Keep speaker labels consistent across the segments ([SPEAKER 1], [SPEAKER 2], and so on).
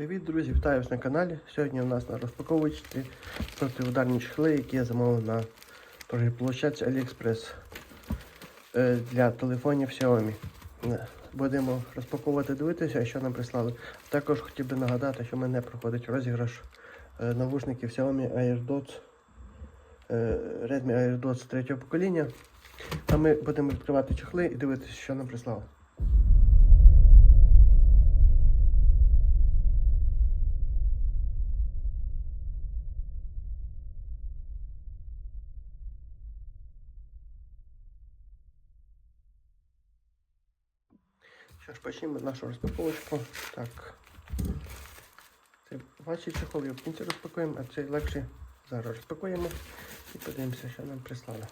[SPEAKER 1] Привіт, друзі! Вітаю на каналі. Сьогодні у нас на розпаковочці протиударні чехли, які я замовив на торгівлі площадці AliExpress е, для телефонів Xiaomi. Е, Будемо розпаковувати, дивитися, що нам прислали. Також хотів би нагадати, що в мене проходить розіграш е, навушників Xiaomi AirDots Redmi AirDots третього покоління. А ми будемо відкривати чехли і дивитися, що нам прислали. Що ж, нашу розпаковочку. Так. Це ваші чехол в кінці розпакуємо, а цей легший зараз розпакуємо і подивимося, що нам прислали.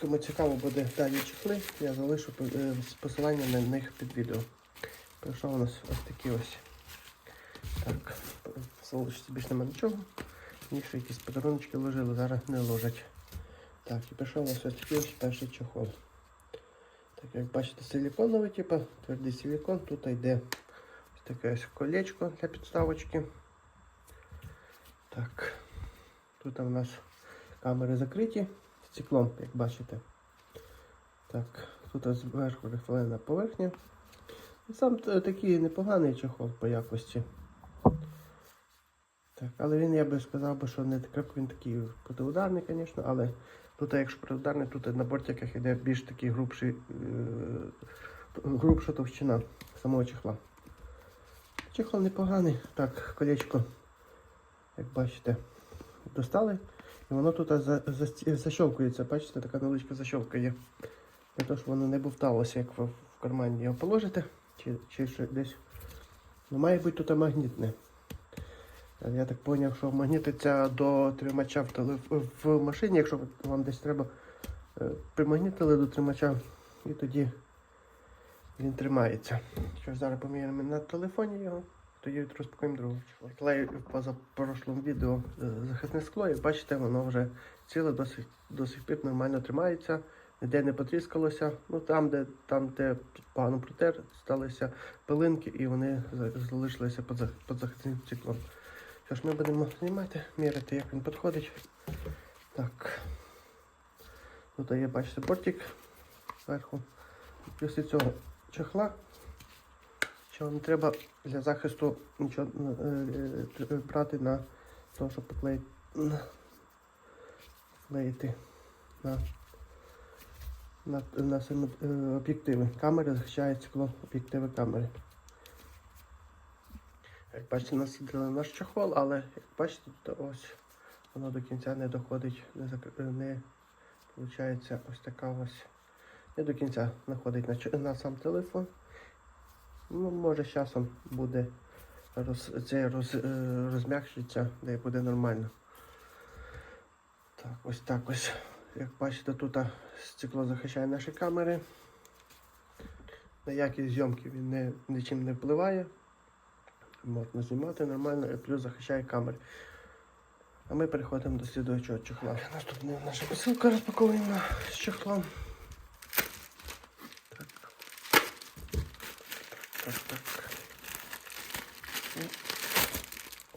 [SPEAKER 1] Кому цікаво буде далі чехли, я залишу е, посилання на них під відео. Прийшов у нас ось такі ось. Так, залишиться більш нема нічого. Ні, ще якісь подарунки ложили, зараз не ложать. Так, і пішов у нас такий перший чохол. Так, як бачите, силіконовий, типу, твердий силікон. Тут йде ось таке ось колечко для підставочки. Так. Тут у нас камери закриті стеклом, як бачите. Так, тут зверху рифлена поверхня. Сам такий непоганий чохол по якості. Так, але він, я би сказав, би, що не так, він такий протиударний, звісно, але тут, якщо протиударний, тут на бортиках йде більш такий грубший, е, грубша товщина самого чехла. Чехол непоганий. Так, колечко, як бачите, достали. І воно тут за, за, защелкується, бачите, така невеличка защелка є. Для того, щоб воно не бовталося, як ви в кармані його положите, чи, чи десь. Ну, має бути тут магнітне. Е, Я так зрозумів, що магнітиться до тримача в, телеф- в машині, якщо вам десь треба е, примагнітили до тримача, і тоді він тримається. Що ж, зараз поміряємо на телефоні його, тоді розпакуємо другого. Клею в позапрошлому відео е, захисне скло, і бачите, воно вже ціле до сих пір нормально тримається, ніде не потріскалося. Ну там, де там, де погано протер, сталися пилинки і вони залишилися під захисним циклом. Що ж, ми будемо знімати, міряти, як він підходить. Так. Тут є, бачите, бортик зверху. Після цього чехла. Що не треба для захисту нічого е, е, брати на те, щоб поклеїти на- клеїти на, на, на самі е, об'єктиви. Камери захищає стекло об'єктиви камери. Як бачите, насадили наш чохол, але як бачите, тут ось воно до кінця не доходить, не, зак... не виходить ось така ось. Не до кінця знаходить на, на сам телефон. Ну, може, з часом буде роз... це роз... е, розм'якшиться, де буде нормально. Так, ось так ось. Як бачите, тут стекло захищає наші камери. На якість зйомки він не, нічим не впливає. Можна знімати нормально і плюс захищає камери. А ми переходимо до слідуючого чохла. Наступна наша посилка розпаковуємо з чохлом. Так. Так, так. І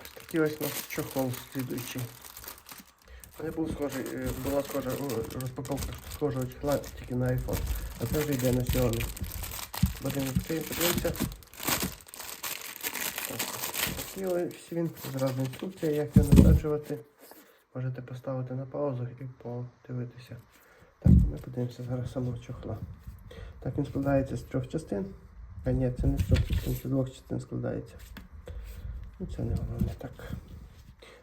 [SPEAKER 1] ось такий ось у нас чохол слідуючий. Не був схожий, е, була схожа розпаковка схожого чохла тільки на iPhone. А це вже йде на Xiaomi. Будемо відкриємо. Ось він, зразу інструкція, як його насаджувати. Можете поставити на паузу і подивитися. Так, ми подивимося зараз самого чохла. Так, він складається з трьох частин. А ні, це не з трьох частин, це з двох частин складається. Ну, це не головне. Так.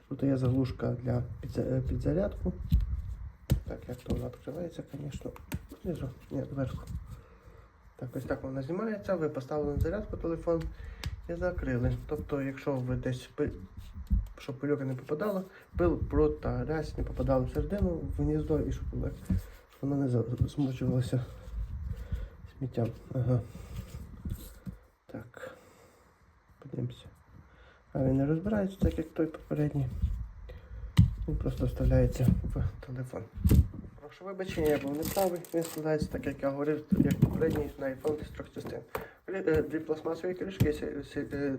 [SPEAKER 1] Тут є заглушка для е, підзарядку. Так, як то вона відкривається, звісно. Знизу, ні, зверху. Так, ось так вона знімається, ви поставили на зарядку телефон і закрили. Тобто, якщо ви десь пи- щоб пильока не попадала, пил, бруд та грязь не попадали всередину в гніздо і щоб воно не змочувалося сміттям. Ага. Так. Подивимося. А він не розбирається, так як той попередній. Він просто вставляється в телефон. що вибачення, я був неправий. Він складається так, як я говорив, як попередній на iPhone з трьох частин. Клі- е, Дві пластмасові кришки е,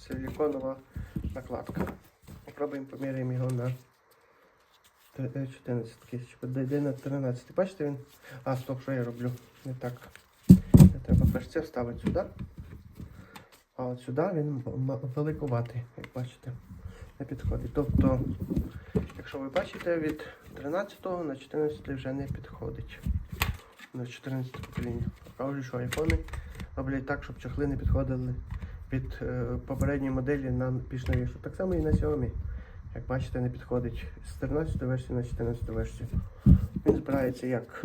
[SPEAKER 1] силіконова накладка. Попробуємо поміряємо його на е, 14. Де на 13. Бачите він? А, стоп, що я роблю? Не так. Треба перш це вставити сюди. А от сюди він великуватий, як бачите. Не підходить. Тобто, якщо ви бачите, від 13 на 14 вже не підходить. На 14 покоління. Кажуть, що айфони роблять так, щоб чохли не підходили від е, попередньої моделі на більш новішу. Так само і на Xiaomi. Як бачите, не підходить з 13 версії на 14 версію. Він збирається як?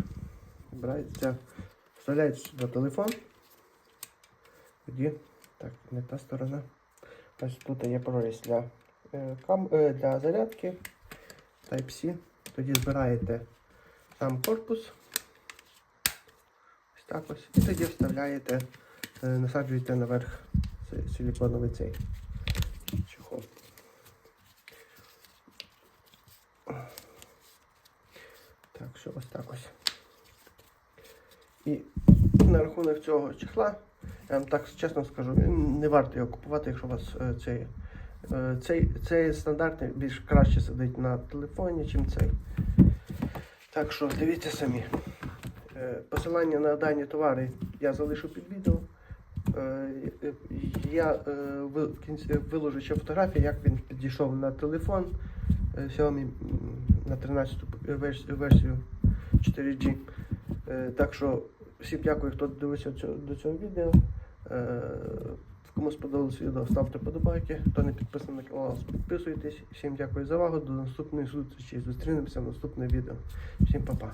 [SPEAKER 1] Збирається, вставляється сюди телефон. Тоді, так, не та сторона. Ось тут є проріз для, е, кам, е, для зарядки Type-C. Тоді збираєте сам корпус. Так ось. І тоді вставляєте, е, насаджуєте наверх си- силіконовий цей чехол. Так, що ось так ось. І на рахунок цього чехла, я вам так чесно скажу, не варто його купувати, якщо у вас е, цей, е, цей, цей стандартний більш краще сидить на телефоні, ніж цей. Так що дивіться самі. Е, Посилання на дані товари я залишу під відео. Е, Я е, в кінці виложу ще фотографії, як він підійшов на телефон Xiaomi на 13 верс- версію 4G. Е, Так що всім дякую, хто дивився до цього відео. Кому сподобалось відео, ставте подобайки. Хто не підписаний на канал, підписуйтесь. Всім дякую за увагу. До наступної зустрічі. Зустрінемося в наступне відео. Всім па-па.